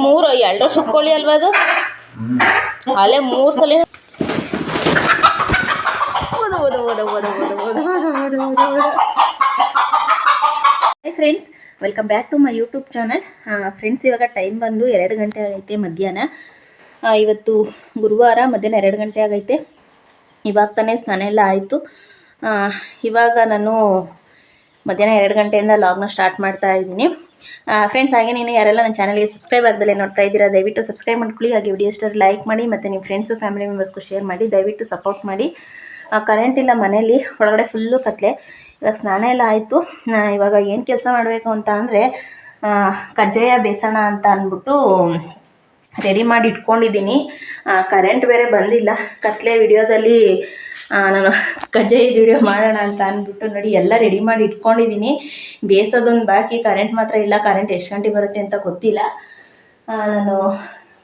ಮೂರು ಎರಡು ವರ್ಷ ಕೋಳಿ ಅಲ್ವಾ ಅದು ಅಲ್ಲೇ ಮೂರು ಸಲ hi friends welcome back to my YouTube channel friends ಇವಾಗ ಟೈಮ್ ಬಂದು ಎರಡು ಗಂಟೆ ಆಗೈತೆ ಮಧ್ಯಾಹ್ನ ಇವತ್ತು ಗುರುವಾರ ಮಧ್ಯಾಹ್ನ ಎರಡು ಗಂಟೆ ಆಗೈತೆ ಇವಾಗ ತಾನೇ ಸ್ನಾನ ಎಲ್ಲ ಆಯಿತು ಇವಾಗ ನಾನು ಮಧ್ಯಾಹ್ನ ಎರಡು ಗಂಟೆಯಿಂದ ಲಾಗ್ನ ಸ್ಟಾರ್ಟ್ ಮಾಡ್ತಾ ಇದ್ದೀನಿ ಫ್ರೆಂಡ್ಸ್ ಹಾಗೆ ನೀನು ಯಾರೆಲ್ಲ ನನ್ನ ಚಾನಲ್ಗೆ ಸಬ್ಸ್ಕ್ರೈಬ್ ಆಗದಲ್ಲೇ ನೋಡ್ತಾ ಇದ್ದೀರಾ, ದಯವಿಟ್ಟು ಸಬ್ಸ್ಕ್ರೈಬ್ ಮಾಡ್ಕೊಳ್ಳಿ. ಹಾಗೆ ವಿಡಿಯೋ ಇಷ್ಟ ಲೈಕ್ ಮಾಡಿ ಮತ್ತು ನಿಮ್ಮ ಫ್ರೆಂಡ್ಸು ಫ್ಯಾಮಿಲಿ ಮೆಂಬರ್ಸ್ಗೂ ಶೇರ್ ಮಾಡಿ, ದಯವಿಟ್ಟು ಸಪೋರ್ಟ್ ಮಾಡಿ. ಕರೆಂಟ್ ಇಲ್ಲ ಮನೇಲಿ, ಒಳಗಡೆ ಫುಲ್ಲು ಕತ್ಲೆ. ಇವಾಗ ಸ್ನಾನ ಎಲ್ಲ ಆಯಿತು. ಇವಾಗ ಏನು ಕೆಲಸ ಮಾಡಬೇಕು ಅಂತ ಅಂದರೆ ಕಜ್ಜಾಯ, ಬೇಸಣ ಅಂತ ಅಂದ್ಬಿಟ್ಟು ರೆಡಿ ಮಾಡಿ ಇಟ್ಕೊಂಡಿದ್ದೀನಿ. ಕರೆಂಟ್ ಬೇರೆ ಬಂದಿಲ್ಲ. ಕತ್ಲೆ ವಿಡಿಯೋದಲ್ಲಿ ನಾನು ಕಜ್ಜಾಯ ವಿಡಿಯೋ ಮಾಡೋಣ ಅಂತ ಅಂದ್ಬಿಟ್ಟು ನೋಡಿ, ಎಲ್ಲ ರೆಡಿ ಮಾಡಿ ಇಟ್ಕೊಂಡಿದ್ದೀನಿ. ಬೇಯಿಸೋದೊಂದು ಬಾಕಿ. ಕರೆಂಟ್ ಮಾತ್ರ ಇಲ್ಲ. ಕರೆಂಟ್ ಎಷ್ಟು ಗಂಟೆ ಬರುತ್ತೆ ಅಂತ ಗೊತ್ತಿಲ್ಲ. ನಾನು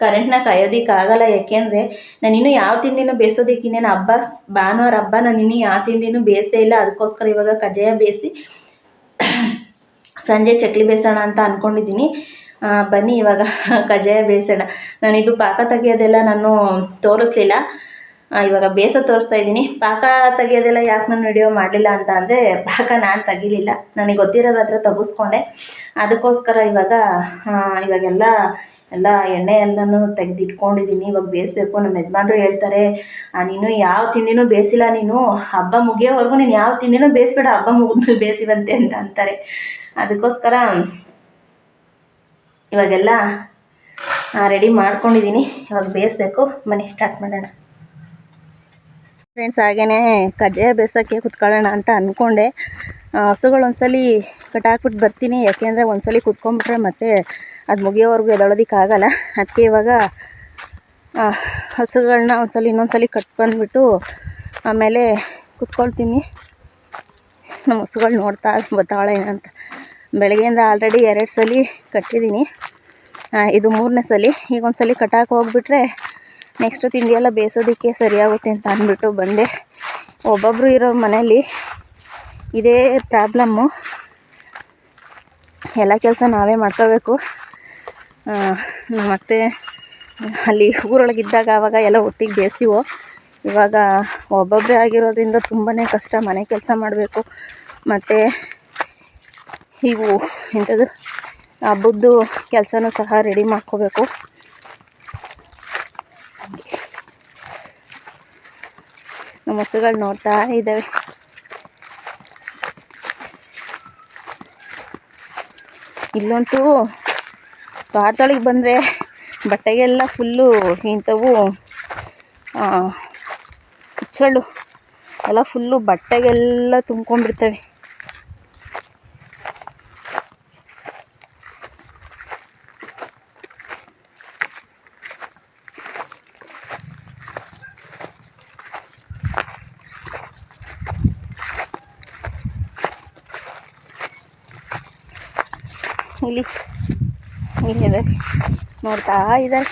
ಕರೆಂಟ್ನ ಕಾಯೋದಕ್ಕಾಗಲ್ಲ ಯಾಕೆಂದರೆ, ನಾನು ಇನ್ನೂ ಯಾವ ತಿಂಡಿನೂ ಬೇಯಿಸೋದಕ್ಕೆ ಇನ್ನೇನು ಹಬ್ಬ, ಭಾನುವಾರ ಹಬ್ಬ ನಾನು ಇನ್ನೂ ಯಾವ ತಿಂಡಿನೂ ಬೇಯಿಸೇ ಇಲ್ಲ. ಅದಕ್ಕೋಸ್ಕರ ಇವಾಗ ಕಜ್ಜಾಯ ಬೇಯಿಸಿ, ಸಂಜೆ ಚಕ್ಲಿ ಬೇಯಿಸೋಣ ಅಂತ ಅಂದ್ಕೊಂಡಿದ್ದೀನಿ ಬನ್ನಿ, ಇವಾಗ ಕಜ್ಜಾಯ ಬೇಯಿಸೋಣ. ನಾನು ಇದು ಪಾಕ ತೆಗಿಯೋದೆಲ್ಲ ನಾನು ತೋರಿಸ್ಲಿಲ್ಲ. ಇವಾಗ ಬೇಸ ತೋರಿಸ್ತಾ ಇದ್ದೀನಿ. ಪಾಕ ತೆಗಿಯೋದೆಲ್ಲ ಯಾಕೆ ನಾನು ವಿಡಿಯೋ ಮಾಡಲಿಲ್ಲ ಅಂತ ಅಂದರೆ, ಪಾಕ ನಾನು ತೆಗಿಲಿಲ್ಲ. ನನಗೆ ಗೊತ್ತಿರೋರ ಹತ್ರ ತೆಗಿಸ್ಕೊಂಡೆ. ಅದಕ್ಕೋಸ್ಕರ ಇವಾಗ ಇವಾಗೆಲ್ಲ ಎಲ್ಲ ಎಣ್ಣೆ ಎಲ್ಲನೂ ತೆಗೆದು ಇಟ್ಕೊಂಡಿದ್ದೀನಿ ಇವಾಗ ಬೇಯಿಸ್ಬೇಕು. ನಮ್ಮ ಯಜಮಾನ್ರು ಹೇಳ್ತಾರೆ ನೀನು ಯಾವ ತಿಂಡಿನೂ ಬೇಯಿಸಿಲ್ಲ ನೀನು. ಹಬ್ಬ ಮುಗಿಯೋವರೆಗೂ ನೀನು ಯಾವ ತಿಂಡಿನೂ ಬೇಯಿಸ್ಬೇಡ. ಹಬ್ಬ ಮುಗಿದ್ಮೇಲೆ ಬೇಯಿಸಿವಂತೆ ಅಂತ ಅಂತಾರೆ. ಅದಕ್ಕೋಸ್ಕರ ಇವಾಗೆಲ್ಲ ರೆಡಿ ಮಾಡ್ಕೊಂಡಿದ್ದೀನಿ ಇವಾಗ ಬೇಯಿಸ್ಬೇಕು. ಮನೆ ಸ್ಟಾರ್ಟ್ ಮಾಡೋಣ. ಫ್ರೆಂಡ್ಸ್ ಹಾಗೇ ಕಜ್ಜಾಯ ಬೇಯಿಸೋಕ್ಕೆ ಕುತ್ಕೊಳ್ಳೋಣ ಅಂತ ಅಂದ್ಕೊಂಡೆ ಹಸುಗಳು ಒಂದ್ಸಲಿ ಕಟ್ಟಾಕ್ಬಿಟ್ಟು ಬರ್ತೀನಿ. ಯಾಕೆಂದರೆ ಒಂದ್ಸಲಿ ಕುತ್ಕೊಂಡ್ಬಿಟ್ರೆ ಮತ್ತೆ ಅದು ಮುಗಿಯೋವರೆಗೂ ಎದೊಳೋದಕ್ಕಾಗಲ್ಲ ಅದಕ್ಕೆ ಇವಾಗ ಹಸುಗಳನ್ನ ಒಂದ್ಸಲಿ ಇನ್ನೊಂದ್ಸಲಿ ಕಟ್ ಬಂದುಬಿಟ್ಟು ಆಮೇಲೆ ಕುತ್ಕೊಳ್ತೀನಿ. ನಮ್ಮ ಹಸುಗಳು ನೋಡ್ತಾ ಬರ್ತಾಳೆ ಅಂತ. ಬೆಳಗ್ಗೆಯಿಂದ ಆಲ್ರೆಡಿ ಎರಡು ಸಲ ಕಟ್ಟಿದ್ದೀನಿ. ಇದು ಮೂರನೇ ಸಲ. ಈಗ ಒಂದು ಸಲ ಕಟ್ಟಾಕೆ ಹೋಗ್ಬಿಟ್ರೆ ನೆಕ್ಸ್ಟು ತಿಂಡಿ ಎಲ್ಲ ಬೇಯಿಸೋದಕ್ಕೆ ಸರಿಯಾಗುತ್ತೆ ಅಂತ ಅಂದ್ಬಿಟ್ಟು ಬಂದೆ. ಒಬ್ಬೊಬ್ಬರು ಇರೋ ಮನೇಲಿ ಇದೇ ಪ್ರಾಬ್ಲಮ್ಮು ಎಲ್ಲ ಕೆಲಸ ನಾವೇ ಮಾಡ್ಕೋಬೇಕು. ಮತ್ತು ಅಲ್ಲಿ ಊರೊಳಗಿದ್ದಾಗ ಆವಾಗ ಎಲ್ಲ ಒಟ್ಟಿಗೆ ಬೇಯಿಸ್ತೀವೋ. ಇವಾಗ ಒಬ್ಬೊಬ್ಬರೇ ಆಗಿರೋದ್ರಿಂದ ತುಂಬಾ ಕಷ್ಟ ಮನೆ ಕೆಲಸ ಮಾಡಬೇಕು. ಮತ್ತು ಇವು ಎಂಥದ್ದು ಹಬ್ಬದ್ದು ಕೆಲಸನೂ ಸಹ ರೆಡಿ ಮಾಡ್ಕೋಬೇಕು. ನಮ್ಮ ಹಸುಗಳು ನೋಡ್ತಾ ಇದ್ದಾವೆ. ಇಲ್ಲಂತೂ ತೋಟದೊಳಗೆ ಬಂದರೆ ಬಟ್ಟೆಗೆಲ್ಲ ಫುಲ್ಲು ಇಂಥವು ಹುಚ್ಚಳ್ಳು ಎಲ್ಲ ಫುಲ್ಲು ಬಟ್ಟೆಗೆಲ್ಲ ತುಂಬ್ಕೊಂಡ್ಬಿಡ್ತವೆ ಇಲ್ಲಿ ಇಲ್ಲಿದೆ ನೋಡ್ತಾ ಇದ್ದಾರೆ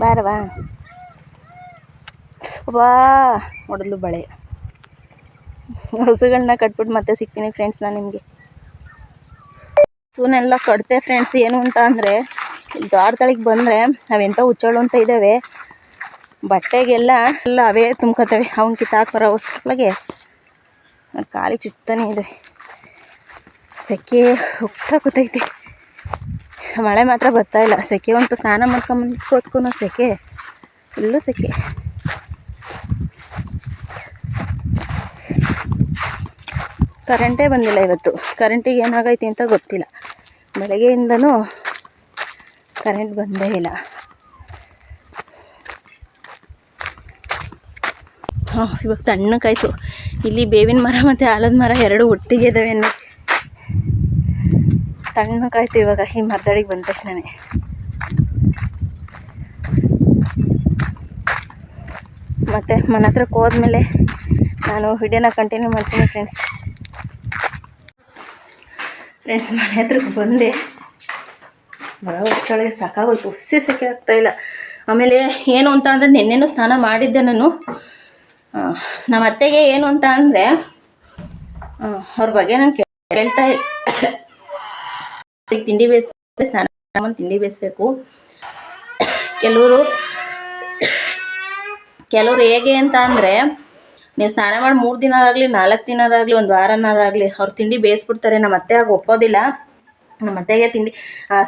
ಬಾರವಾ? ವಾ ಹೊಡೆದ್ಲು ಬಳೆ. ಹಸುಗಳನ್ನ ಕಟ್ಬಿಟ್ಟು ಮತ್ತೆ ಸಿಗ್ತೀನಿ ಫ್ರೆಂಡ್ಸ್ ನಾನು ನಿಮಗೆ. ಹಸುನೆಲ್ಲ ಕಟ್ತೆ ಫ್ರೆಂಡ್ಸ್ ಏನು ಅಂತ ಅಂದರೆ ಬಂದ್ರೆ ಬಂದರೆ ನಾವೆಂಥ ಉಚ್ಚಳು ಅಂತ ಇದ್ದಾವೆ. ಬಟ್ಟೆಗೆಲ್ಲ ಎಲ್ಲ ಅವೇ ತುಂಬ್ಕೊತವೆ. ಅವ್ನ ಕಿತ್ತಾಕ್ ಬರೋ ಹೊಸ್ಗಳಿಗೆ ಖಾಲಿ ಚುತ್ತಾನೆ ಇದೆ. ಸೆಕೆ ಹೋಗ್ತಾ ಕೂತೈತಿ. ಮಳೆ ಮಾತ್ರ ಬರ್ತಾ ಇಲ್ಲ. ಸೆಕೆ ಅಂತೂ ಸ್ನಾನ ಮಾಡ್ಕೊಂಬಂದ್ಕೋತ್ಕೂ ಸೆಕೆ. ಫುಲ್ಲು ಸೆಕೆ. ಕರೆಂಟೇ ಬಂದಿಲ್ಲ ಇವತ್ತು. ಕರೆಂಟಿಗೆ ಏನಾಗೈತಿ ಅಂತ ಗೊತ್ತಿಲ್ಲ. ಬೆಳಗ್ಗೆಯಿಂದನೂ ಕರೆಂಟ್ ಬಂದೇ ಇಲ್ಲ. ಹಾಂ, ಇವಾಗ ತಣ್ಣಕ್ಕಾಯ್ತು ಇಲ್ಲಿ ಬೇವಿನ ಮರ ಮತ್ತು ಆಲದ ಮರ ಎರಡು ಒಟ್ಟಿಗೆ ಇದ್ದಾವೆ ಅನ್ನಿ. ತಣ್ಣಕ್ಕಾಯ್ತು ಇವಾಗ. ಈ ಮರದಡಿಗೆ ಬಂದ ತಕ್ಷಣನೇ. ಮತ್ತು ಮನೆ ಹತ್ರಕ್ಕೆ ಹೋದ್ಮೇಲೆ ನಾನು ವಿಡಿಯೋನ ಕಂಟಿನ್ಯೂ ಮಾಡ್ತೀನಿ ಫ್ರೆಂಡ್ಸ್ ಫ್ರೆಂಡ್ಸ್ ಮನೆ ಹತ್ರಕ್ಕೆ ಬಂದೆ. ಬರೋ ಅಷ್ಟೊಳಗೆ ಸಾಕಾಗೋಯ್ತು. ಉಸ್ಸೆ ಸೆಕೆ ಆಗ್ತಾ ಇಲ್ಲ. ಆಮೇಲೆ ಏನು ಅಂತ ಅಂದರೆ ನಿನ್ನೆನೂ ಸ್ನಾನ ಮಾಡಿದ್ದೆ ನಾನು. ನಮ್ಮ ಅತ್ತೆಗೆ ಏನು ಅಂತ ಅಂದರೆ ಅವ್ರ ಬಗ್ಗೆ ನಾನು ಕೇಳ್ತಾ ಅವ್ರಿಗೆ ತಿಂಡಿ ಬೇಯಿಸ್ಬೇಕು, ಸ್ನಾನ ತಿಂಡಿ ಬೇಯಿಸ್ಬೇಕು. ಕೆಲವರು ಕೆಲವರು ಹೇಗೆ ಅಂತ ಅಂದರೆ ನೀವು ಸ್ನಾನ ಮಾಡಿ ಮೂರು ದಿನ ಆಗಲಿ, ನಾಲ್ಕು ದಿನದಾಗಲಿ ಒಂದು ವಾರನಾರಾಗಲಿ ಅವ್ರು ತಿಂಡಿ ಬೇಯಿಸ್ಬಿಡ್ತಾರೆ ನಮ್ಮ ಅತ್ತೆ ಆಗ ಒಪ್ಪೋದಿಲ್ಲ ನಮ್ಮ ಅತ್ತೆಗೆ ತಿಂಡಿ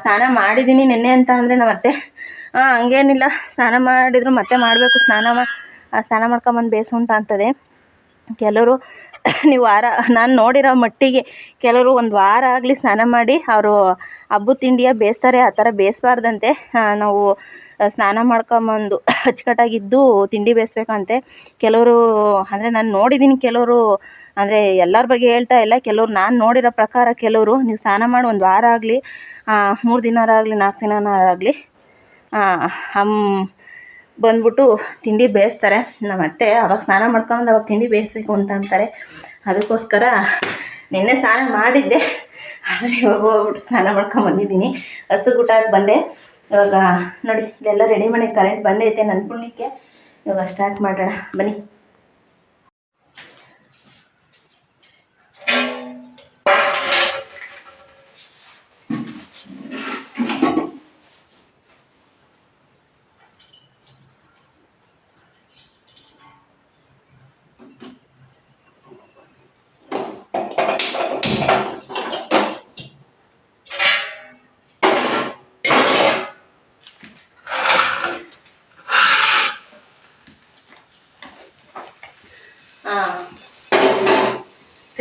ಸ್ನಾನ ಮಾಡಿದ್ದೀನಿ ನಿನ್ನೆ ಅಂತ ಅಂದರೆ ನಮ್ಮ ಅತ್ತೆ ಹಂಗೇನಿಲ್ಲ, ಸ್ನಾನ ಮಾಡಿದ್ರು ಮತ್ತೆ ಮಾಡಬೇಕು, ಸ್ನಾನ ಮಾ ಸ್ನಾನ ಮಾಡ್ಕೊಂಬಂದು ಬೇಯಿಸು ಅಂತ ಅಂತದೆ. ಕೆಲವರು, ನೀವು ವಾರ, ನಾನು ನೋಡಿರೋ ಮಟ್ಟಿಗೆ ಕೆಲವರು ಒಂದು ವಾರ ಆಗಲಿ ಸ್ನಾನ ಮಾಡಿ, ಅವರು ಹಬ್ಬದ ತಿಂಡಿಯ ಬೇಯಿಸ್ತಾರೆ, ಆ ಥರ ಬೇಯಿಸ್ಬಾರ್ದಂತೆ. ನಾವು ಸ್ನಾನ ಮಾಡ್ಕೊಂಬಂದು ಅಚ್ಚುಕಟ್ಟಾಗಿದ್ದು ತಿಂಡಿ ಬೇಯಿಸ್ಬೇಕಂತೆ. ಕೆಲವರು, ಅಂದರೆ ನಾನು ನೋಡಿದ್ದೀನಿ ಕೆಲವರು, ಅಂದರೆ ಎಲ್ಲರ ಬಗ್ಗೆ ಹೇಳ್ತಾ ಇಲ್ಲ, ಕೆಲವ್ರು ನಾನು ನೋಡಿರೋ ಪ್ರಕಾರ ಕೆಲವರು ನೀವು ಸ್ನಾನ ಮಾಡಿ ಒಂದು ವಾರ ಆಗಲಿ ಮೂರು ದಿನಾರಾಗಲಿ ನಾಲ್ಕು ದಿನನಾರಾಗಲಿ ಬಂದ್ಬಿಟ್ಟು ತಿಂಡಿ ಬೇಯಿಸ್ತಾರೆ. ನಮ್ಮ ಅತ್ತೆ ಅವಾಗ ಸ್ನಾನ ಮಾಡ್ಕೊಂಡು ಅವಾಗ ತಿಂಡಿ ಬೇಯಿಸ್ಬೇಕು ಅಂತ ಅಂತಾರೆ. ಅದಕ್ಕೋಸ್ಕರ ನಿನ್ನೆ ಸ್ನಾನ ಮಾಡಿದ್ದೆ. ಆದರೆ ಇವಾಗ ಹೋಗ್ಬಿಟ್ಟು ಸ್ನಾನ ಮಾಡ್ಕೊಂಡು ಬಂದಿದ್ದೀನಿ ಹಸುಗುಟ್ಟಾಗಿ ಬಂದೆ. ಇವಾಗ ನೋಡಿ ಇಲ್ಲೆಲ್ಲ ರೆಡಿ ಮಾಡಿ ಕರೆಂಟ್ ಬಂದೈತೆ ನನ್ನ ಪುಣ್ಯಕ್ಕೆ. ಇವಾಗ ಸ್ಟಾರ್ಟ್ ಮಾಡೋಣ ಬನ್ನಿ.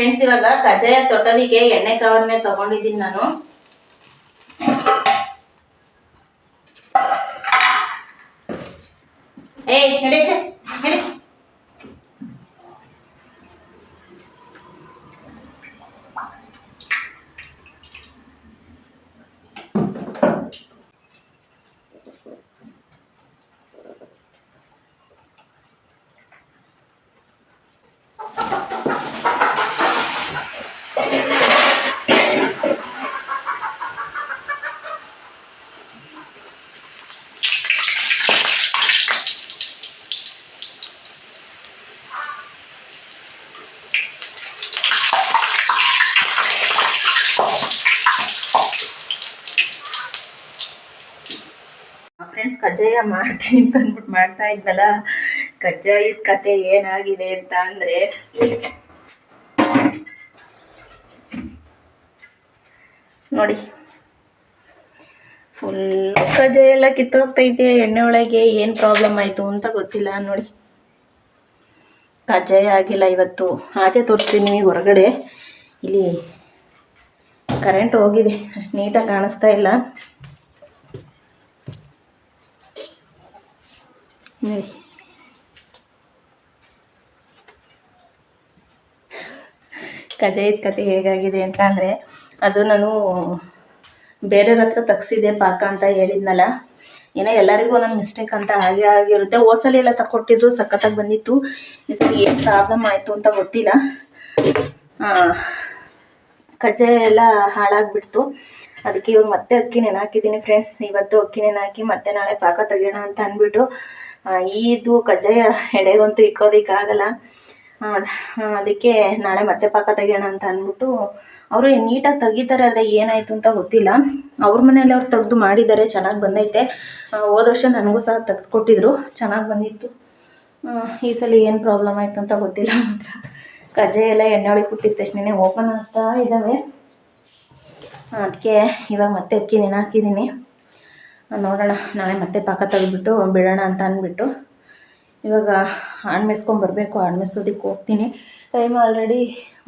ಫ್ರೆಂಡ್ಸ್ ಇವಾಗ ಕಜ್ಜಾಯ ತೊಟ್ಟೋದಿಕ್ಕೆ ಎಣ್ಣೆ ಕವರ್ನೇ ತಗೊಂಡಿದ್ದೀನಿ ನಾನು ಏ ನಡಿ ಆಚೆ, ನಡಿ ಫ್ರೆಂಡ್ಸ್ ಕಜ್ಜಾಯ ಮಾಡ್ತೀನಿ ಅಂತ ಅಂದ್ಬಿಟ್ಟು ಮಾಡ್ತಾ ಇದ್ನಲ್ಲ ಕಜ್ಜಾಯದ ಕತೆ ಏನಾಗಿದೆ ಅಂತ ಅಂದರೆ, ನೋಡಿ. ಫುಲ್ ಕಜ್ಜಾಯ ಎಲ್ಲ ಕಿತ್ತೋಗ್ತೈತೆ ಎಣ್ಣೆ ಒಳಗೆ ಏನು ಪ್ರಾಬ್ಲಮ್ ಆಯಿತು ಅಂತ ಗೊತ್ತಿಲ್ಲ, ನೋಡಿ. ಕಜ್ಜಾಯ ಆಗಿಲ್ಲ ಇವತ್ತು. ಆಚೆ ತೋರಿಸ್ತೀನಿ ನಿಮಗೆ ಹೊರಗಡೆ. ಇಲ್ಲಿ ಕರೆಂಟ್ ಹೋಗಿದೆ. ಅಷ್ಟು ನೀಟಾಗಿ ಕಾಣಿಸ್ತಾ ಇಲ್ಲ. ನೋಡಿ ಕಜಾಯದ ಕತೆ ಹೇಗಾಗಿದೆ ಅಂತ ಅಂದರೆ, ಅದು ನಾನು ಬೇರೆಯವ್ರ ಹತ್ರ ತಗ್ಸಿದೆ ಪಾಕ ಅಂತ ಹೇಳಿದ್ನಲ್ಲ. ಏನೋ ಎಲ್ಲರಿಗೂ ಒಂದೊಂದು ಮಿಸ್ಟೇಕ್ ಅಂತ ಹಾಗೆ ಆಗಿರುತ್ತೆ. ಹೋಸಲಿ ಎಲ್ಲ ತಗೊಟ್ಟಿದ್ರು ಸಖತ್ತಾಗಿ ಬಂದಿತ್ತು. ಸಲ ಏನು ಪ್ರಾಬ್ಲಮ್ ಆಯಿತು ಅಂತ ಗೊತ್ತಿಲ್ಲ. ಕಜ್ಜಾಯ ಎಲ್ಲ ಹಾಳಾಗ್ಬಿಡ್ತು. ಅದಕ್ಕೆ ಇವಾಗ ಮತ್ತೆ ಅಕ್ಕಿ ನೆನೆ ಹಾಕಿದ್ದೀನಿ ಫ್ರೆಂಡ್ಸ್ ಇವತ್ತು ಅಕ್ಕಿ ನೆನೆ ಹಾಕಿ ಮತ್ತೆ ನಾಳೆ ಪಾಕ ತೆಗಿಯೋಣ ಅಂತ ಅಂದ್ಬಿಟ್ಟು ಇದು ಕಜ್ಜಾಯ ಎಡೆಗಂತೂ ಇಕ್ಕೋದಕ್ಕಾಗಲ್ಲ. ಅದಕ್ಕೆ ನಾಳೆ ಮತ್ತೆ ಪಾಕ ತೆಗಿಯೋಣ ಅಂತ ಅಂದ್ಬಿಟ್ಟು ಅವರು ನೀಟಾಗಿ ತೆಗಿತಾರೆ ಆದರೆ ಏನಾಯಿತು ಅಂತ ಗೊತ್ತಿಲ್ಲ. ಅವ್ರ ಮನೇಲಿ ಅವ್ರು ತೆಗೆದು ಮಾಡಿದ್ದಾರೆ, ಚೆನ್ನಾಗಿ ಬಂದೈತೆ. ಹೋದ ವರ್ಷ ನನಗೂ ಸಹ ತೆಗ್ದು ಕೊಟ್ಟಿದ್ರು, ಚೆನ್ನಾಗಿ ಬಂದಿತ್ತು. ಈ ಸಲ ಏನು ಪ್ರಾಬ್ಲಮ್ ಆಯಿತು ಅಂತ ಗೊತ್ತಿಲ್ಲ ಮಾತ್ರ. ಕಜ್ಜಾಯ ಎಲ್ಲ ಎಣ್ಣೆ ಒಳಗೆ ಬಿಟ್ಟಿದ ತಕ್ಷಣ ಓಪನ್ ಆಗ್ತಾ ಇದ್ದಾವೆ ಅದಕ್ಕೆ ಇವಾಗ ಮತ್ತೆ ಅಕ್ಕಿ ನೆನೆ ಹಾಕಿದ್ದೀನಿ. ನೋಡೋಣ, ನಾಳೆ ಮತ್ತೆ ಪಾಕ ತೆಗೆದುಬಿಟ್ಟು ಬಿಡೋಣ ಅಂತ ಅಂದ್ಬಿಟ್ಟು. ಇವಾಗ ಮೇಯ್ಸ್ಕೊಂಬರ್ಬೇಕು ಹಣ್ಣು ಮೇಯ್ಸೋದಕ್ಕೆ ಹೋಗ್ತೀನಿ. ಟೈಮ್ ಆಲ್ರೆಡಿ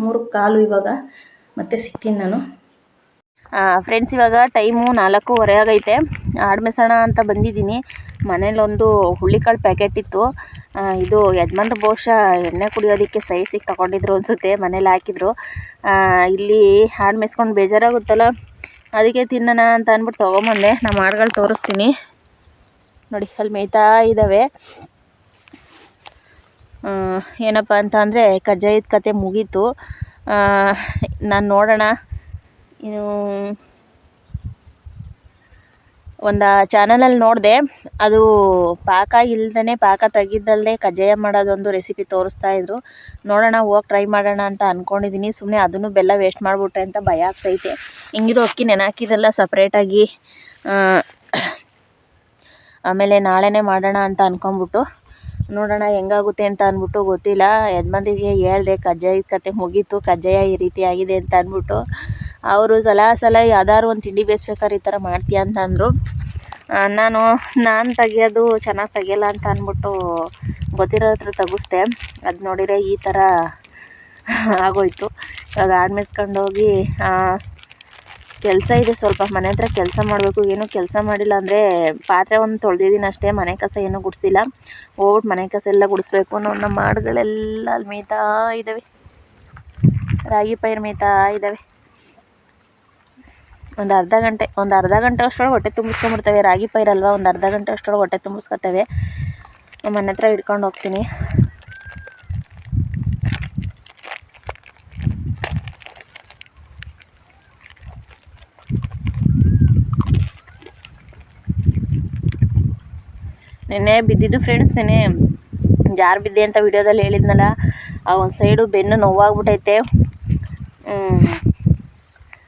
ಮೂರು ಕಾಲು ಇವಾಗ, ಮತ್ತೆ ಸಿಗ್ತೀನಿ ನಾನು. ಫ್ರೆಂಡ್ಸ್ ಇವಾಗ ಟೈಮು ನಾಲ್ಕೂವರೆ ಆಗೈತೆ. ಆಡು ಅಂತ ಬಂದಿದ್ದೀನಿ. ಮನೇಲೊಂದು ಹುಳ್ಳಿಕಾಳು ಪ್ಯಾಕೆಟ್ ಇತ್ತು. ಇದು ಯಜಮಾನ್ರ ಬಹುಶಃ ಎಣ್ಣೆ ಕುಡಿಯೋದಕ್ಕೆ ಸೈಡ್ಸಿಗೆ ತಗೊಂಡಿದ್ರು ಅನಿಸುತ್ತೆ, ಮನೇಲಿ ಹಾಕಿದ್ರು. ಇಲ್ಲಿ ಹಾಡು ಮೇಯ್ಸ್ಕೊಂಡು ಬೇಜಾರಾಗುತ್ತಲ್ಲ? ಅದಕ್ಕೆ ತಿನ್ನೋಣ ಅಂತ ಅಂದ್ಬಿಟ್ಟು ತೊಗೊಂಬಂದೆ. ನಮ್ಮ ಹಾಡುಗಳು ತೋರಿಸ್ತೀನಿ. ನೋಡಿ, ಅಲ್ಲಿ ಮೇಯ್ತಾ ಇದ್ದಾವೆ ಏನಪ್ಪ ಅಂತ ಅಂದರೆ ಕಜ್ಜಾಯದ ಕತೆ ಮುಗೀತು. ನಾನು ನೋಡೋಣ. ಇನ್ನು ಒಂದು ಚಾನಲಲ್ಲಿ ನೋಡಿದೆ, ಅದು ಪಾಕ ಇಲ್ದೇ ಪಾಕ ತೆಗಿದ್ದಲ್ಲದೆ ಕಜ್ಜಾಯ ಮಾಡೋದೊಂದು ರೆಸಿಪಿ ತೋರಿಸ್ತಾ ಇದ್ರು. ನೋಡೋಣ, ಹೋಗಿ ಟ್ರೈ ಮಾಡೋಣ ಅಂತ ಅಂದ್ಕೊಂಡಿದ್ದೀನಿ ಸುಮ್ಮನೆ ಅದನ್ನು ಬೆಲ್ಲ ವೇಸ್ಟ್ ಮಾಡಿಬಿಟ್ರೆ ಅಂತ ಭಯ ಆಗ್ತೈತೆ. ಹಿಂಗಿರೋ ಅಕ್ಕಿ ನೆನೆ ಸಪ್ರೇಟಾಗಿ ಆಮೇಲೆ ನಾಳೆನೇ ಮಾಡೋಣ ಅಂತ ಅಂದ್ಕೊಂಬಿಟ್ಟು ನೋಡೋಣ ಹೆಂಗಾಗುತ್ತೆ ಅಂತ ಅಂದ್ಬಿಟ್ಟು ಗೊತ್ತಿಲ್ಲ. ಯಜಮಾನ್ರಿಗೆ ಹೇಳ್ದೆ, ಕಜ್ಜಾಯದ ಕತೆ ಮುಗೀತು, ಕಜ್ಜಾಯ ಈ ರೀತಿ ಆಗಿದೆ ಅಂತ ಅಂದ್ಬಿಟ್ಟು ಅವರು ಸಲ ಸಲ ಯಾವ್ದಾದ್ರು ಒಂದು ತಿಂಡಿ ಬೇಯಿಸ್ಬೇಕಾದ್ರೆ ಈ ಥರ ಮಾಡ್ತೀಯ ಅಂತ ಅಂದರು ನಾನು ನಾನು ತೆಗೆಯೋದು ಚೆನ್ನಾಗಿ ತೆಗಿಯಲ್ಲ ಅಂತ ಅಂದ್ಬಿಟ್ಟು ಗೊತ್ತಿರೋ ಹತ್ರ ತೆಗಿಸ್ದೆ. ಅದು ನೋಡಿದರೆ ಈ ಥರ ಆಗೋಯ್ತು. ಇವಾಗ ಆಡ್ಮೆಸ್ಕೊಂಡೋಗಿ ಕೆಲಸ ಇದೆ ಸ್ವಲ್ಪ. ಮನೆ ಹತ್ರ ಕೆಲಸ ಮಾಡಬೇಕು. ಏನು ಕೆಲಸ ಮಾಡಿಲ್ಲ ಅಂದರೆ ಪಾತ್ರೆ ಒಂದು ತೊಳೆದಿದ್ದೀನಿ ಅಷ್ಟೇ. ಮನೆ ಕಸ ಏನೂ ಗುಡಿಸಿಲ್ಲ. ಹೋಗ್ಬಿಟ್ಟು ಮನೆ ಕಸ ಎಲ್ಲ ಗುಡಿಸ್ಬೇಕು. ನಮ್ಮ ಮಾಡುಗಳೆಲ್ಲ ಅಲ್ಲಿ ಮೇಯ್ತಾ ಇದ್ದಾವೆ ರಾಗಿ ಪೈರು ಮೇಯ್ತಾ ಇದ್ದಾವೆ ಒಂದು ಅರ್ಧ ಗಂಟೆ, ಒಂದು ಅರ್ಧ ಗಂಟೆ ಅಷ್ಟರೊಳಗೆ ಹೊಟ್ಟೆ ತುಂಬಿಸ್ಕೊಂಡ್ಬಿಡ್ತವೆ. ರಾಗಿ ಪೈರಲ್ವ ಒಂದು ಅರ್ಧ ಗಂಟೆ ಅಷ್ಟೊಳಗೆ ಹೊಟ್ಟೆ ತುಂಬಿಸ್ಕೊತವೆ. ಮನೆ ಹತ್ರ ಹಿಡ್ಕೊಂಡು ಹೋಗ್ತೀನಿ. ನೆನ್ನೆ ಬಿದ್ದಿದ್ದು ಫ್ರೆಂಡ್ಸ್ ನೆನ್ನೆ ಜಾರು ಬಿದ್ದೆ ಅಂತ ವಿಡಿಯೋದಲ್ಲಿ ಹೇಳಿದ್ನಲ್ಲ, ಆ ಒಂದು ಸೈಡು ಬೆನ್ನು ನೋವಾಗ್ಬಿಟ್ಟೈತೆ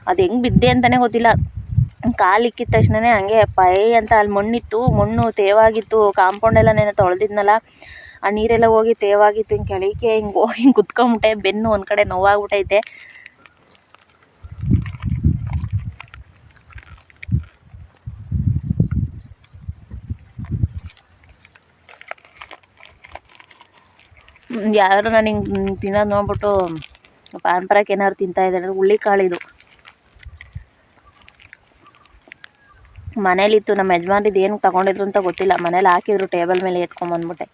ಅದು ಹೆಂಗೆ ಬಿದ್ದೆ ಅಂತಲೇ ಗೊತ್ತಿಲ್ಲ. ಕಾಲು ಇಕ್ಕಿದ ತಕ್ಷಣವೇ ಹಂಗೆ ಪೈ ಅಂತ ಅಲ್ಲಿ ಮಣ್ಣಿತ್ತು, ಮಣ್ಣು ತೇವಾಗಿತ್ತು ಕಾಂಪೌಂಡೆಲ್ಲ ನೆನ್ನೆ ತೊಳೆದಿದ್ನಲ್ಲ, ಆ ನೀರೆಲ್ಲ ಹೋಗಿ ತೇವಾಗಿತ್ತು, ಹಿಂಗೆ ಕೆಳಗೆ ಹಿಂಗೆ ಹೋಗಿ ಹಿಂಗೆ ಕುತ್ಕೊಂಬಿಟ್ಟೆ, ಬೆನ್ನು ಒಂದು ಕಡೆ ನೋವಾಗ್ಬಿಟ್ಟೈತೆ ಯಾರು ನಾನು ಹಿಂಗೆ ತಿನ್ನೋದು ನೋಡ್ಬಿಟ್ಟು ಪಾನ್ಪರಕ್ಕೆ ಏನಾದ್ರು ತಿಂತಾಯಿದ್ದಾರೆ ಹುಳ್ಳಿಕಾಳಿದು ಮನೇಲಿತ್ತು, ನಮ್ಮ ಯಜಮಾನ್ರಿದ್ದು ಏನು ತಗೊಂಡಿದ್ರು ಅಂತ ಗೊತ್ತಿಲ್ಲ. ಮನೇಲಿ ಹಾಕಿದ್ರು, ಟೇಬಲ್ ಮೇಲೆ ಎತ್ಕೊಂಬಂದ್ಬಿಟ್ಟೆ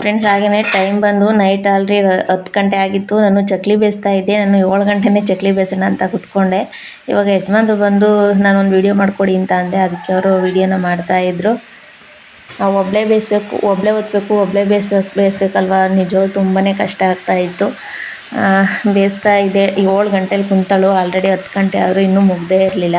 ಫ್ರೆಂಡ್ಸ್ ಹಾಗೆಯೇ ಟೈಮ್ ಬಂದು ನೈಟ್ ಆಲ್ರಿ ಹತ್ತು ಗಂಟೆ ಆಗಿತ್ತು. ನಾನು ಚಕ್ಲಿ ಬೇಯಿಸ್ತಾ ಇದ್ದೆ. ನಾನು ಏಳು ಗಂಟೆನೇ ಚಕ್ಲಿ ಬೇಯಿಸೋಣ ಅಂತ ಕುತ್ಕೊಂಡೆ. ಇವಾಗ ಯಜಮಾನ್ರು ಬಂದು, ನಾನೊಂದು ವೀಡಿಯೋ ಮಾಡಿಕೊಡಿ ಅಂತ ಅಂದೆ. ಅದಕ್ಕೆ ಅವರು ವೀಡಿಯೋನ ಮಾಡ್ತಾಯಿದ್ರು ಒಬ್ಬಳೇ ಬೇಯಿಸ್ಬೇಕು ಒಬ್ಬಳೇ ಒತ್ತಬೇಕು ಒಬ್ಬಳೇ ಬೇಯಿಸ, ಬೇಯಿಸ್ಬೇಕಲ್ವ? ನಿಜವಾಗ್ಲೂ ತುಂಬಾ ಕಷ್ಟ ಆಗ್ತಾಯಿತ್ತು ಬೇಯಿಸ್ತಾ ಇದ್ದೆ ಏಳು ಗಂಟೆಲಿ ಕುಂತಳು. ಆಲ್ರೆಡಿ ಹತ್ತು ಗಂಟೆ ಆದರೂ ಇನ್ನೂ ಮುಗ್ದೇ ಇರಲಿಲ್ಲ.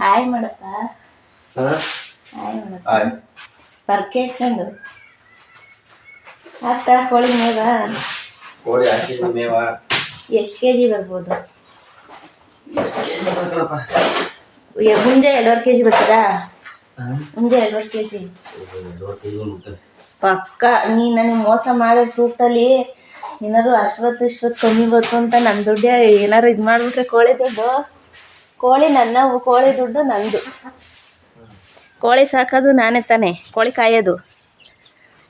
ಹಾಯ್ ಮಾಡಪ್ಪ. ಹಾಯ್ ಮಾಡಪ್ಪ. ಪರ್ಕೆ ಇಟ್ಕೊಂಡು. ಹಾಕ್ತ ಕೋಳಿ ಮೇವ? ಕೋಳಿ ಹಾಕಿದ ಮೇವ? ಎಷ್ಟು ಕೆ ಜಿ ಬರ್ಬೋದು ಮುಂಜೆ ಎರಡುವರೆ ಕೆ ಜಿ ಬರ್ತೀರಾ ಮುಂಜೆ ಎರಡುವರೆ ಕೆ ಜಿ ಪಕ್ಕ ನೀ ನನಗೆ ಮೋಸ ಮಾಡೋ ಸೂಟಲ್ಲಿ ಏನಾರು ಅಶ್ವತ್ ವಿಶ್ವತ್ ಕಮ್ಮಿ ಬಂತು ಅಂತ ನನ್ನ ದುಡ್ಡೇ ಏನಾರು ಇದು ಮಾಡ್ಬಿಟ್ರೆ ಕೋಳಿ ದುಡ್ಡು? ಕೋಳಿ ನನ್ನ ಕೋಳಿ ದುಡ್ಡು ನಂದು. ಕೋಳಿ ಸಾಕೋದು ನಾನೇ ತಾನೇ, ಕೋಳಿ ಕಾಯೋದು.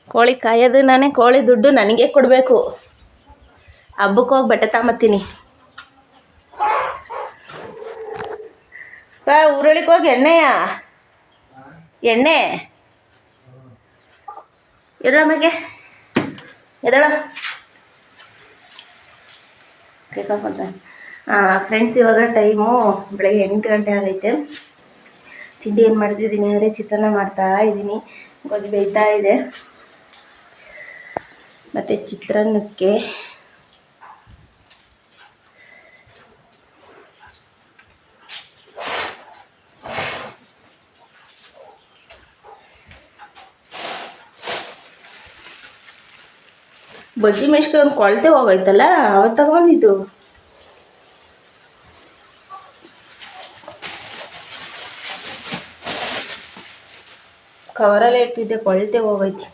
ಕೋಳಿ ಕಾಯೋದು ನಾನೇ, ಕೋಳಿ ದುಡ್ಡು ನನಗೆ ಕೊಡಬೇಕು. ಹಬ್ಬಕ್ಕೆ ಹೋಗಿ ಬಟ್ಟೆ ತಗೊಂಬತ್ತೀನಿ. ಬಾ, ಊರೊಳಿಗೆ ಹೋಗಿ ಎಣ್ಣೆಯ ಎಣ್ಣೆ. ಎದಳ ಮಗೆ ಕೇಳ್ಕೊಂತ ಫ್ರೆಂಡ್ಸ್ ಇವಾಗ ಟೈಮು ಬೆಳಗ್ಗೆ ಎಂಟು ಗಂಟೆ ಆಗೈತೆ. ತಿಂಡಿ ಏನು ಮಾಡ್ತಿದ್ದೀನಿ ಅಂದರೆ ಚಿತ್ರಾನ್ನ ಮಾಡ್ತಾ ಇದ್ದೀನಿ ಗೋಧಿ ಬೇಯ್ತಾ ಇದೆ. ಮತ್ತು ಚಿತ್ರಾನ್ನಕ್ಕೆ ಬಜ್ಜಿ ಮೆಣಸ್ಕಾಯಿ ಒಂದು ಕೊಳ್ತೆ ಹೋಗೈತಲ್ಲ ಅವತ್ತು ತಗೊಂಡಿದ್ದು. ಕವರಲ್ಲೇ ಇಟ್ಟಿದ್ದೆ, ಕೊಳ್ತೆ ಹೋಗೈತಿ.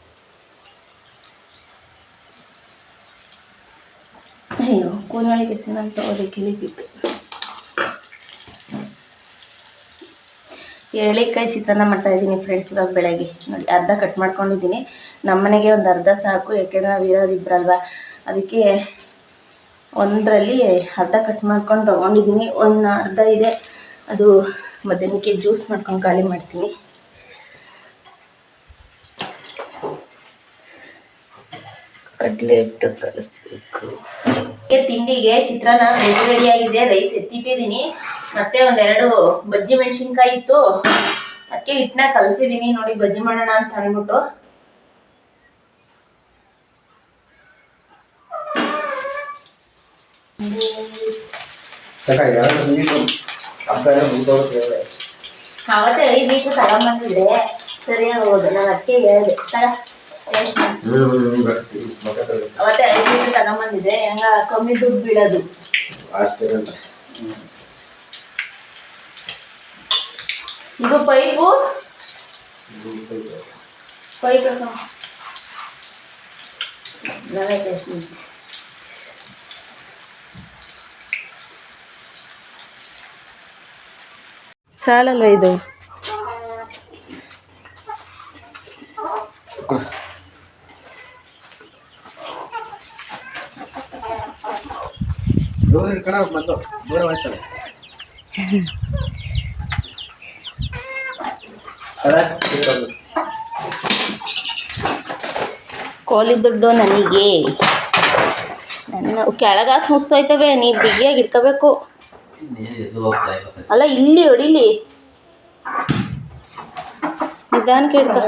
ಅಯ್ಯೋ ಕೂನಳಿಗೆ ಚೆನ್ನಾಗಿ ಅದಕ್ಕೆ ಇಳಿತಿತ್ತು ಎಳ್ಳಿಕಾಯಿ ಚಿತ್ರಾನ್ನ ಮಾಡ್ತಾ ಇದ್ದೀನಿ ಫ್ರೆಂಡ್ಸ್ ಇವಾಗ ಬೆಳಗ್ಗೆ. ನೋಡಿ, ಅರ್ಧ ಕಟ್ ಮಾಡ್ಕೊಂಡಿದ್ದೀನಿ. ನಮ್ಮನೆಗೆ ಒಂದು ಅರ್ಧ ಸಾಕು, ಯಾಕೆಂದ್ರೆ ನಾವು ಇರೋದು ಇಬ್ಬರಲ್ವ ಅದಕ್ಕೆ ಒಂದರಲ್ಲಿ ಅರ್ಧ ಕಟ್ ಮಾಡ್ಕೊಂಡು ತೊಗೊಂಡಿದ್ದೀನಿ. ಒಂದು ಅರ್ಧ ಇದೆ. ಅದು ಮಧ್ಯಾಹ್ನಕ್ಕೆ ಜ್ಯೂಸ್ ಮಾಡ್ಕೊಂಡು ಖಾಲಿ ಮಾಡ್ತೀನಿ. ಕಡಲೆ ಹಿಟ್ಟು ಕಲಿಸ್ಬೇಕು. ತಿಂಡಿಗೆ ಚಿತ್ರಾನ್ನ ರೆಡಿ ರೆಡಿ ಆಗಿದೆ. ರೈಸ್ ಎತ್ತಿಟ್ಟಿದ್ದೀನಿ. ಮತ್ತೆ ಒಂದೆರಡು ಬಜ್ಜಿ ಮೆಣಸಿನ್ಕಾಯಿ ಇತ್ತು. ಅದಕ್ಕೆ ಹಿಟ್ಟನ್ನ ಕಲಸಿದೀನಿ ನೋಡಿ ಬಜ್ಜಿ ಮಾಡೋಣ ಅಂತ ಅಂದ್ಬಿಟ್ಟು. ಅವತ್ತೇ ಐದು ಲೀಟ್ರ್ ತಗೊಂಬಂದಿದ್ರೆ ಸರಿಯಾಗಿ ಹೋಗೋದು ನಾನು ಅದಕ್ಕೆ ಹೇಳಿದೆ. ಸರ. ಅವತ್ತೇ ತಗೊಂಬಂದಿದ್ರೆ ಹೆಂಗ ಕಮ್ಮಿ ದುಡ್ಡು ಬೀಳೋದು ಇದು ಪೈಪು ಸಾಲಲ್ವ ಇದು? ಕೋಲಿ ದುಡ್ಡು ನನಗೆ. ನನ್ನ ಕೆಳಗಾಸ್ ಮುಸ್ತೋಯ್ತವೆ ನೀ ಬಿಗಿಯಾಗಿ ಇಟ್ಕೋಬೇಕು ಅಲ್ಲ ಇಲ್ಲಿ ಹೊಡಿಲಿ. ನಿಧಾನಕ್ಕೆ ಇಡ್ಕೊ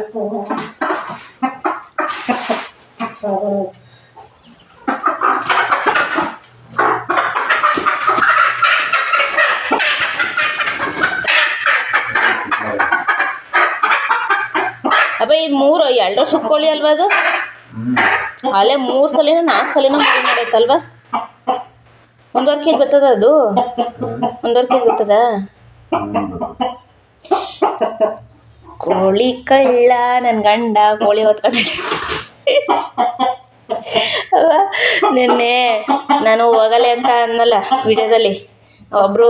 ಇದು ಮೂರು, ಎರಡು ವರ್ಷದ ಕೋಳಿ ಅಲ್ವಾ ಅದು? ಅಲ್ಲೇ ಮೂರು ಸಲಿನ, ನಾಲ್ಕು ಸಲಿನ ಮರಿ ಮಾಡೈತಲ್ವಾ ಒಂದೂವರೆ ಕೆ ಜಿ ಬರ್ತದ ಅದು? ಒಂದೂವರೆ ಕೆ ಜಿ ಬರ್ತದ? ಕೋಳಿ ಕಳ್ಳ ನನ್ನ ಗಂಡ ಕೋಳಿ ಹೊತ್ಕೊಂಡು ನಿನ್ನೆ ನಾನು ಹೋಗಲೇ ಅಂತ ಅನ್ನಲ್ಲ ವಿಡಿಯೋದಲ್ಲಿ. ಒಬ್ಬರು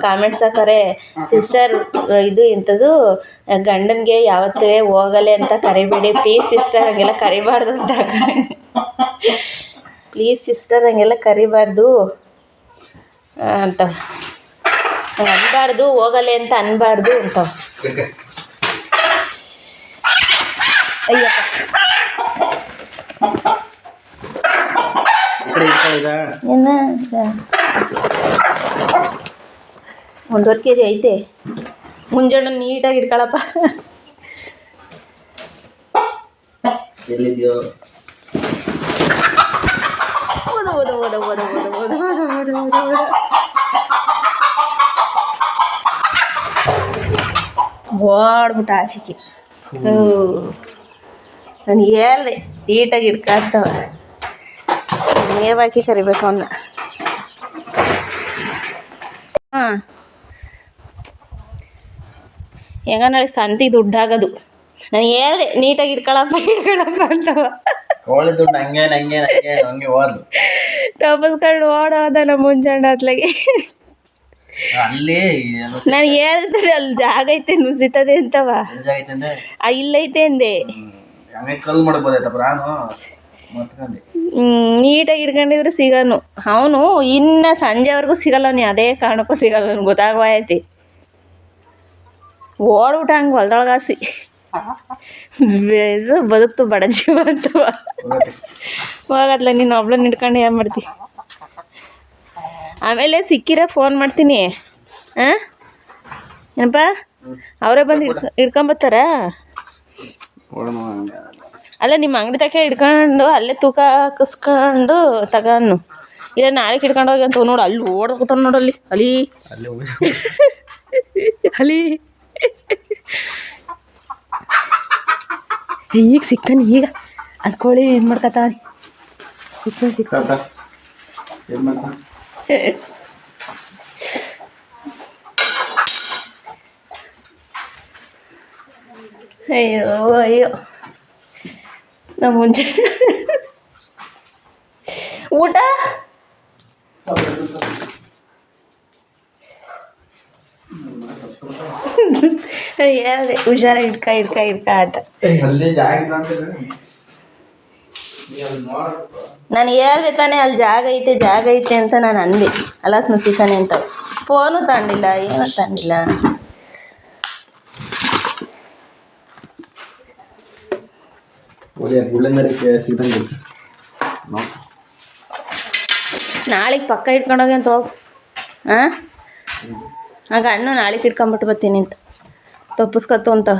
ಕಾಮೆಂಟ್ಸ್ ಹಾಕರೆ ಸಿಸ್ಟರ್ ಇದು ಇಂಥದ್ದು ಗಂಡನಿಗೆ ಯಾವತ್ತೇ ಹೋಗಲೆ ಅಂತ ಕರಿಬೇಡಿ. ಪ್ಲೀಸ್ ಸಿಸ್ಟರ್ ಹಂಗೆಲ್ಲ ಕರಿಬಾರ್ದು ಅಂತ ಪ್ಲೀಸ್ ಸಿಸ್ಟರ್ ಹಂಗೆಲ್ಲ ಕರಿಬಾರ್ದು. ಅಂತ. ಅನ್ಬಾರ್ದು ಹೋಗಲೆ ಅಂತ ಅನ್ಬಾರ್ದು ಅಂತ. ಅಯ್ಯಪ್ಪ. ಏನ? ಒಂದೂವರೆ ಕೆ ಜಿ ಐತೆ ಮುಂಜಾನೆ ನೀಟಾಗಿ ಇಟ್ಕೊಳಪ್ಪ ಓದ ಓದ ಓದ ಓದ ಓದ ಓದ ಓದ ಓದ ಓದ ಓದ ಓಡ್ಬಿಟ್ಟು ಆಚಿಕೆ ನಾನು ಹೇಳ್ದೆ ನೀಟಾಗಿ ಇಟ್ಕೊಳ್ತವ ಮೇವಾಕಿ ಕರಿಬೇಕು ಅವನ್ನ ಹಾಂ ಹೆಂಗ ನನಗೆ ಸಂತಿ ದುಡ್ಡಾಗದು. ನಾನು ಹೇಳ್ದೆ ನೀಟಾಗಿ ಇಟ್ಕೊಳಪ್ಪ ಇಟ್ಕೊಳಪ್ಪ ಅಂತವ. ಕೋಳಿ ದುಡ್ಡು ಹಂಗೆ ಹಂಗೆ ಹಂಗೆ ಹಂಗೆ ಹೋದ್ಲು. ತಪ್ಪಿಸ್ಕೊಂಡು ಓಡೋದ ನಮ್ಮ ಮುಂಜಾನೆ ಅತ್ಲಾಗೆ ಅಲ್ಲಿ ನಾನು ಹೇಳ್ತಾರೆ ಅಲ್ಲಿ ಜಾಗ ಐತೆ ನುಸಿತದೆ ಅಂತವ. ಆ ಇಲ್ಲೈತೆ ಅಂದೆ. ಹಂಗೆ ಕಲ್ ನೀಟಾಗಿ ಇಟ್ಕೊಂಡಿದ್ರೆ ಸಿಗನು. ಅವನು ಇನ್ನು ಸಂಜೆವರೆಗೂ ಸಿಗಲ್ಲ ನೀ ಅದೇ ಕಾರಣಕ್ಕೂ ಸಿಗಲ್ಲ ನನಗೆ ಗೊತ್ತಾಗವಾಯತಿ ಓಡ್ಬಿಟ್ಟ ಹಂಗೆ ಹೊಲ್ದೊಳಗಾಸಿ ಇದು ಬದುಕ್ತು ಬಡ ಜೀವ ಅಂತ ಹೋಗತ್ಲ ನೀನು ಒಬ್ಳನ್ನ ಹಿಡ್ಕೊಂಡು ಏನು ಮಾಡ್ತಿ? ಆಮೇಲೆ ಸಿಕ್ಕಿರ ಫೋನ್ ಮಾಡ್ತೀನಿ. ಹಾಂ ಏನಪ್ಪ? ಅವರೇ ಬಂದು ಹಿಡ್ಕೊ ಹಿಡ್ಕೊಂಬತ್ತಾರ ಅಲ್ಲ ನಿಮ್ಮ ಅಂಗಡಿ ತಕ ಹಿಡ್ಕೊಂಡು ಅಲ್ಲೇ ತೂಕ ಕಸ್ಕೊಂಡು ತಗೊಂಡು. ಇಲ್ಲ ನಾಳೆ ಹಿಡ್ಕೊಂಡು ಹೋಗಿ ಅಂತ ನೋಡು ಅಲ್ಲಿ ಓಡೋಗ್ತಾನೆ ನೋಡಲ್ಲಿ ಅಲ್ಲಿ ಅಲ್ಲಿ. ಅಲ್ಲಿ. ಈಗ ಸಿಕ್ತಾನೆ ಈಗ. ಅದು ಕೋಳಿ ಏನು ಮಾಡ್ಕತಾನೆ ಸಿಕ್ತಾನೆ ಮಾಡ್ತಾ? ಅಯ್ಯೋ ಅಯ್ಯೋ. ನಮ್ಮ ಮುಂಚೆ. ಊಟ. ಹೇಳ್ದೆ ಹುಷಾರ ಹಿಡ್ಕ ಹಿಡ್ಕ ಹಿಡ್ಕ ಆಟ. ಅಲ್ಲಿ ಅಲ್ಲಿ ನಾನು ಹೇಳ್ದೆ ತಾನೆ ಅಲ್ಲಿ ಜಾಗ ಐತೆ ಜಾಗ ಐತೆ ಅಂತ ನಾನು ಅಂದೆ. ಅಲಾಸ್ ಸ್ನುಸಿತಾನೆ ಅಂತ ಫೋನು ತಗೊಂಡಿಲ್ಲ ಏನೂ ತಗೊಂಡಿಲ್ಲ. ನಾಳೆಗೆ ಪಕ್ಕ ಇಟ್ಕೊಂಡೋಗಿ ಅಂತ ಹೋಗು. ಹಾಂ ಆಗ ಅನ್ನು ನಾಳೆಗೆ ಇಟ್ಕೊಂಬಿಟ್ಟು ಬರ್ತೀನಿ ಅಂತ. ತಪ್ಪಿಸ್ಕೊತು ಅಂತ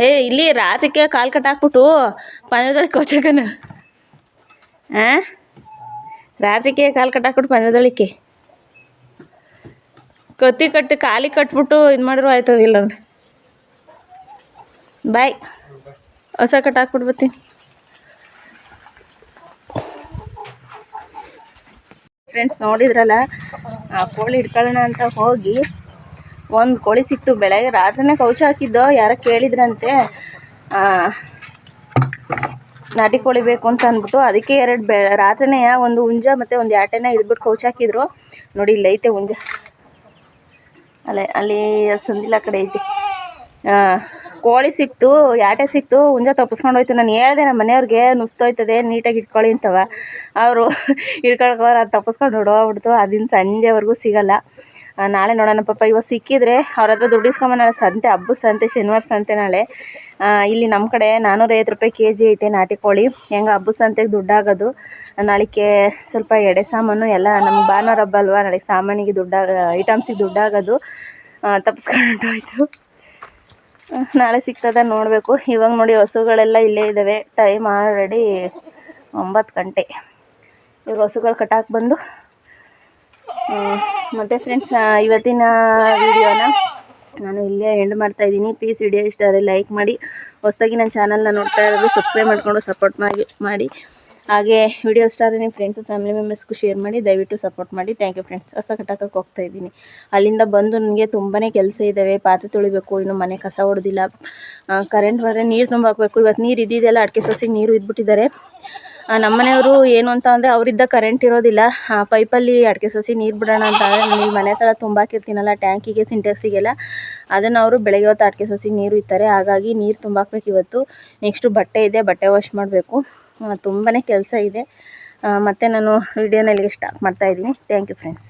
ಏ, ಇಲ್ಲಿ ರಾತ್ರಿಕೆ ಕಾಲು ಕಟ್ಟಾಕ್ಬಿಟ್ಟು ಪಂದ್ಯದೊಳಗೆ ಕೋಚಕನ ಹಾಂ ರಾತ್ರಿಗೆ ಕಾಲು ಕಟ್ಟಾಕ್ಬಿಟ್ಟು ಪಂದ್ಯದೊಳಿಕೆ ಕತ್ತಿ ಕಟ್ಟು ಕಾಲಿಗೆ ಕಟ್ಬಿಟ್ಟು ಇದು ಮಾಡಿದ್ರು ಆಯ್ತದಿಲ್ಲ ಬಾಯ್. ಹೊಸ ಕಟ್ ಹಾಕ್ಬಿಟ್ಟು ಬರ್ತೀನಿ. ಫ್ರೆಂಡ್ಸ್ ನೋಡಿದ್ರಲ್ಲ, ಆ ಕೋಳಿ ಹಿಡ್ಕೊಳ್ಳೋಣ ಅಂತ ಹೋಗಿ ಒಂದು ಕೋಳಿ ಸಿಕ್ತು ಬೆಳಗ್ಗೆ ರಾತ್ರಿನೇ ಕೌಚ ಹಾಕಿದ್ದು ಯಾರೋ ಕೇಳಿದ್ರಂತೆ. ನಾಟಿ ಕೋಳಿ ಬೇಕು ಅಂತ ಅಂದ್ಬಿಟ್ಟು ಅದಕ್ಕೆ ಎರಡು ಬೆ ರಾತ್ರಿನೇ ಒಂದು ಹುಂಜ ಮತ್ತು ಒಂದು ಯಾಟೆನ ಹಿಡ್ಬಿಟ್ಟು ಕೌಚ ಹಾಕಿದ್ರು. ನೋಡಿ ಇಲ್ಲೈತೆ ಹುಂಜ. ಅಲ್ಲೇ, ಅಲ್ಲಿ ಸಂದಿಲ್ಲ ಕಡೆ ಐತಿ. ಕೋಳಿ ಸಿಕ್ತು, ಯಾಟೆ ಸಿಕ್ತು, ಹುಂಜ ತಪ್ಪಿಸ್ಕೊಂಡು ಹೋಯ್ತು. ನಾನು ಹೇಳ್ದೆ ನಮ್ಮ ಮನೆಯವ್ರಿಗೆ, ನುಸ್ತೋಯ್ತದೆ, ನೀಟಾಗಿ ಇಟ್ಕೊಳ್ಳಿ ಅಂತವ. ಅವರು ಇಟ್ಕೊಳ್ಕೋ ಅದು ತಪ್ಪಿಸ್ಕೊಂಡು ಹೊಡೋಗ್ಬಿಡ್ತು ಅದಿನ ಸಂಜೆವರೆಗೂ ಸಿಗಲ್ಲ. ನಾಳೆ ನೋಡೋಣ. ಪಾಪ ಇವತ್ತು ಸಿಕ್ಕಿದ್ರೆ ಅವ್ರ ಹತ್ರ ದುಡ್ಡು ಇಸ್ಕೊಂಬ ಸಂತೆ ಹಬ್ಬದ ಸಂತೆ, ಶನಿವಾರ ಸಂತೆ ನಾಳೆ. ಇಲ್ಲಿ ನಮ್ಮ ಕಡೆ ನಾನ್ನೂರೈವತ್ತು ರೂಪಾಯಿ ಕೆ ಜಿ ಐತೆ ನಾಟಿ ಕೋಳಿ. ಹೆಂಗೆ ಹಬ್ಬದ ಸಂತೆಗೆ ದುಡ್ಡಾಗೋದು. ನಾಳೆಗೆ ಸ್ವಲ್ಪ ಎಡೆ ಸಾಮಾನು ಎಲ್ಲ ನಮ್ಮ ಭಾನುವಾರ ಹಬ್ಬ ಅಲ್ವಾ, ನಾಳೆ ಸಾಮಾನಿಗೆ ದುಡ್ಡಾಗ ಐಟಮ್ಸಿಗೆ ದುಡ್ಡಾಗೋದು. ತಪ್ಪಿಸ್ಕೊಂಡು ಹೋಯ್ತು. ನಾಳೆ ಸಿಗ್ತದ ನೋಡಬೇಕು. ಇವಾಗ ನೋಡಿ ಹಸುಗಳೆಲ್ಲ ಇಲ್ಲೇ ಇದ್ದಾವೆ ಟೈಮ್ ಆಲ್ರೆಡಿ ಒಂಬತ್ತು ಗಂಟೆ. ಇವಾಗ ಹಸುಗಳು ಕಟ್ಟಾಕಿ ಬಂದು ಮತ್ತೆ ಫ್ರೆಂಡ್ಸ್ ಇವತ್ತಿನ ವಿಡಿಯೋನ ನಾನು ಇಲ್ಲೇ ಎಂಡ್ ಮಾಡ್ತಾ ಇದ್ದೀನಿ. ಪ್ಲೀಸ್ ವಿಡಿಯೋ ಇಷ್ಟ ಆದರೆ ಲೈಕ್ ಮಾಡಿ. ಹೊಸದಾಗಿ ನನ್ನ ಚಾನಲ್ನ ನೋಡ್ತಾ ಇರೋದು ಸಬ್ಸ್ಕ್ರೈಬ್ ಮಾಡಿಕೊಂಡು ಸಪೋರ್ಟ್ ಮಾಡಿ ಮಾಡಿ. ಹಾಗೆ ವಿಡಿಯೋ ಇಷ್ಟ ಆದರೆ ನಿಮ್ಮ ಫ್ರೆಂಡ್ಸು ಫ್ಯಾಮಿಲಿ ಮೆಂಬರ್ಸ್ಗೂ ಶೇರ್ ಮಾಡಿ, ದಯವಿಟ್ಟು ಸಪೋರ್ಟ್ ಮಾಡಿ. ಥ್ಯಾಂಕ್ ಯು ಫ್ರೆಂಡ್ಸ್ ಹೊಸ ಕಟ್ಟಕ್ಕೆ ಹೋಗ್ತಾ ಇದ್ದೀನಿ. ಅಲ್ಲಿಂದ ಬಂದು ನನಗೆ ತುಂಬಾ ಕೆಲಸ ಇದ್ದಾವೆ ಪಾತ್ರೆ ತೊಳಿಬೇಕು, ಇನ್ನು ಮನೆ ಕಸ ಹೊಡೆದಿಲ್ಲ ಕರೆಂಟ್ ಬಂದರೆ ನೀರು ತುಂಬ ಹಾಕಬೇಕು ಇವತ್ತು ನೀರು ಇದ್ದಿದ್ದೆಲ್ಲ ಅಡಿಕೆ ಸೊಸೆಗೆ ನೀರು ಇದ್ಬಿಟ್ಟಿದ್ದಾರೆ. ನಮ್ಮನೆಯವರು ಏನು ಅಂತ ಅಂದರೆ ಅವರಿದ್ದ ಕರೆಂಟ್ ಇರೋದಿಲ್ಲ. ಪೈಪಲ್ಲಿ ಅಡಿಕೆ ಸಸಿ ನೀರು ಬಿಡೋಣ ಅಂತ ನನಗೆ ಮನೆ ಹತ್ರ ತುಂಬಾಕಿರ್ತೀನಲ್ಲ ಟ್ಯಾಂಕಿಗೆ ಸಿಂಟೆಕ್ಸಿಗೆಲ್ಲ ಅದನ್ನು ಅವರು ಬೆಳಗ್ಗೆ ಹೊತ್ತು ಅಡಿಕೆ ಸಸಿ ನೀರು ಇತ್ತಾರೆ ಹಾಗಾಗಿ ನೀರು ತುಂಬಾಕ್ಬೇಕು ಇವತ್ತು. ನೆಕ್ಸ್ಟು ಬಟ್ಟೆ ಇದೆ, ಬಟ್ಟೆ ವಾಶ್ ಮಾಡಬೇಕು. ತುಂಬಾ ಕೆಲಸ ಇದೆ. ಮತ್ತು ನಾನು ವಿಡಿಯೋನಲ್ಲಿ ಸ್ಟಾಪ್ ಮಾಡ್ತಾಯಿದ್ದೀನಿ ಥ್ಯಾಂಕ್ ಯು ಫ್ರೆಂಡ್ಸ್